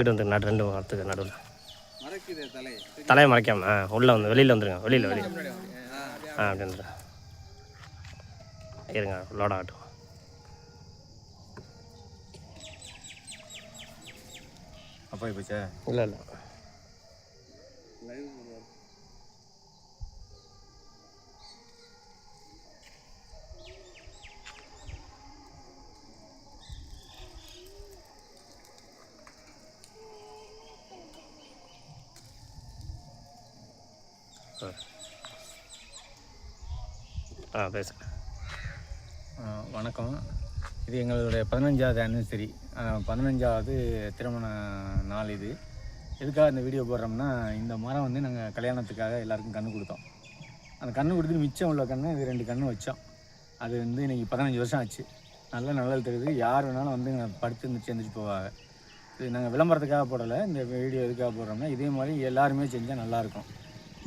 இங்கிட்டு வந்து நடு ரெண்டு மரத்துக்கு நடுவில். தலையை மறைக்காம உள்ளே வந்து வெளியில் வந்துருங்க வெளியில் வெளியில். ஆ அப்படி வந்துடுங்க இருங்க லோட் ஆகட்டும். அப்பா போச்சா? இல்லை இல்லை. ஆ பேசுங்க வணக்கம். இது எங்களுடைய பதினஞ்சாவது அனிவர்சரி பதினஞ்சாவது திருமண நாள் இது. எதுக்காக இந்த வீடியோ போடுறோம்னா இந்த மரம் வந்து நாங்கள் கல்யாணத்துக்காக எல்லாருக்கும் கன்று கொடுத்தோம். அந்த கன்று கொடுத்துட்டு மிச்சம் உள்ள கன்று இது ரெண்டு கன்று வச்சோம். அது வந்து இன்றைக்கி பதினஞ்சு வருஷம் ஆச்சு. நல்ல நல்லது தெரியுது. யார் வேணாலும் வந்து படுத்து இருந்துச்சு எழுந்திரிச்சு போவாங்க. இது நாங்கள் விளம்பரத்துக்காக போடலை. இந்த வீடியோ எதுக்காக போடுறோம்னா இதே மாதிரி எல்லாருமே செஞ்சால் நல்லாயிருக்கும்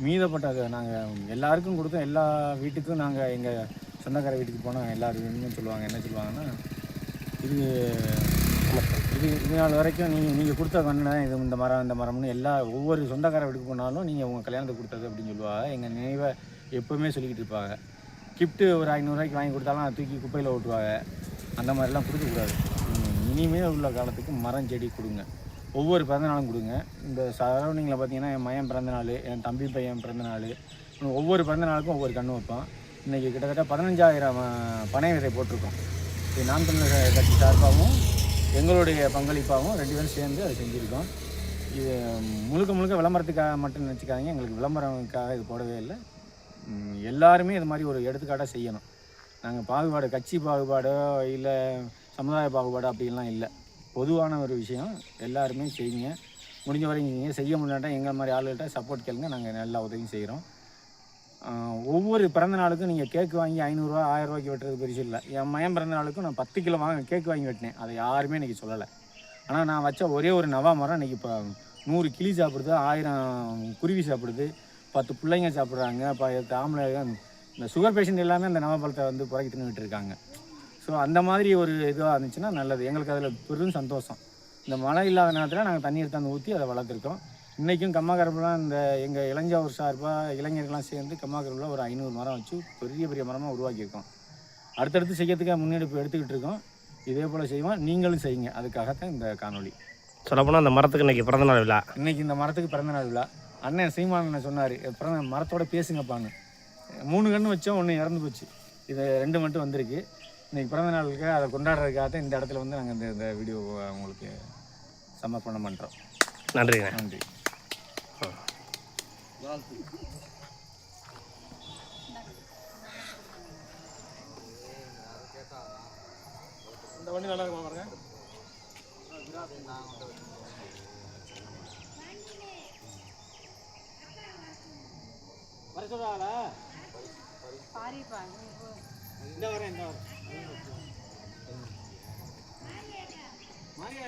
மீதப்பட்டது நாங்கள் எல்லாருக்கும் கொடுத்தோம். எல்லா வீட்டுக்கும் நாங்கள் எங்கள் சொந்தக்கார வீட்டுக்கு போனால் எல்லாருமே சொல்லுவாங்க என்ன சொல்லுவாங்கன்னா இது இது இது நாள் வரைக்கும் நீங்கள் நீங்கள் கொடுத்த கண்ணை இது இந்த மரம் இந்த மரம்னு எல்லா ஒவ்வொரு சொந்தக்கார வீட்டுக்கு போனாலும் நீங்கள் உங்கள் கல்யாணத்துக்கு கொடுத்தது அப்படின்னு சொல்லுவாங்க. எங்கள் நினைவை எப்போவுமே சொல்லிக்கிட்டு இருப்பாங்க. கிஃப்ட்டு ஒரு ஐநூறுரூவாய்க்கு வாங்கி கொடுத்தாலும் தூக்கி குப்பையில் ஓட்டுவாங்க. அந்த மாதிரிலாம் கொடுக்கக்கூடாது. இனிமேல் உள்ள காலத்துக்கு மரம் செடி கொடுங்க. ஒவ்வொரு பிறந்தநாளும் கொடுங்க. இந்த சரௌண்டிங்கில் பார்த்தீங்கன்னா என் மயன் பிறந்தநாள் என் தம்பி பையன் பிறந்தநாள் ஒவ்வொரு பிறந்த நாளுக்கும் ஒவ்வொரு கன்று வைப்பான். இன்றைக்கி கிட்டத்தட்ட பதினஞ்சாயிரம் பனை விதை போட்டிருக்கோம். இது நாம் தமிழர் கட்சி சார்பாகவும் எங்களுடைய பங்களிப்பாகவும் ரெண்டு பேரும் சேர்ந்து அதை செஞ்சுருக்கோம். இது முழுக்க முழுக்க விளம்பரத்துக்காக மட்டும் நினச்சிக்காதீங்க. எங்களுக்கு விளம்பரத்துக்காக இது போடவே இல்லை. எல்லாருமே இது மாதிரி ஒரு எடுத்துக்காட்டாக செய்யணும். நாங்கள் பாகுபாடு கட்சி பாகுபாடோ இல்லை சமுதாய பாகுபாடோ அப்படிலாம் இல்லை. பொதுவான ஒரு விஷயம். எல்லாருமே செய்யுங்க முடிஞ்ச வரைக்கும் நீங்கள் செய்ய முடியாட்டா எங்கள் மாதிரி ஆளுகிட்ட சப்போர்ட் கேளுங்க. நாங்கள் எல்லா உதவியும் செய்கிறோம் ஒவ்வொரு பிறந்த நாளுக்கும் நீங்கள் கேக் வாங்கி ஐநூறுரூவா ஆயிரம் ரூபாய்க்கு வெட்டுறது பெருசு இல்லை. என் மயம் பிறந்த நாளுக்கும் நான் பத்து கிலோ வாங்க கேக் வாங்கி வெட்டினேன். அதை யாருமே இன்றைக்கி சொல்லலை. ஆனால் நான் வச்ச ஒரே ஒரு நவா மரம் இன்றைக்கி இப்போ நூறு கிளி சாப்பிடுது ஆயிரம் குருவி சாப்பிடுது பத்து பிள்ளைங்க சாப்பிட்றாங்க இப்போ ஆம்பளை இந்த சுகர் பேஷண்ட் எல்லாமே அந்த நவப்பழத்தை வந்து புறக்கி தின்னுட்டு இருக்காங்க. ஸோ அந்த மாதிரி ஒரு இதுவாக இருந்துச்சுன்னா நல்லது. எங்களுக்கு அதில் பெரும் சந்தோஷம். இந்த மழை இல்லாத நேரத்தில் நாங்கள் தண்ணி எடுத்து ஊற்றி அதை வளர்த்துருக்கோம். இன்றைக்கும் கம்மாக்கரப்புலாம் இந்த எங்கள் இளைஞர் சார்பாக இளைஞர்கள்லாம் சேர்ந்து கம்மாக்கரப்பில் ஒரு ஐநூறு மரம் வச்சு பெரிய பெரிய மரமாக உருவாக்கியிருக்கோம். அடுத்தடுத்து செய்யறதுக்காக முன்னெடுப்பு எடுத்துக்கிட்டு இருக்கோம். இதே போல் செய்வோம். நீங்களும் செய்யுங்க. அதுக்காகத்தான் இந்த காணொளி. சொல்லப்போனால் அந்த மரத்துக்கு இன்றைக்கி பிறந்தநாள் விழா. இன்னைக்கு இந்த மரத்துக்கு பிறந்த நாள் விழா. அண்ணன் சீமான் சொன்னார்? பிறந்த மரத்தோட பேசுங்கப்பான்னு. மூணு கன்று வச்சோம் ஒன்று இறந்து போச்சு. இது ரெண்டு மட்டும் வந்திருக்கு. இன்னைக்கு பிறந்த நாளுக்கு அதை கொண்டாடுறதுக்காக தான் இந்த இடத்துல வந்து நாங்கள் இந்த இந்த வீடியோ உங்களுக்கு சமர்ப்பணம் பண்ணுறோம் நன்றிங்க. நன்றி. வாழ்த்து இந்த வண்டி நல்லா இருக்குமா பாருங்க? வர சொல்றாங்களா இந்த வரேன் இந்த வரேன். மாரியா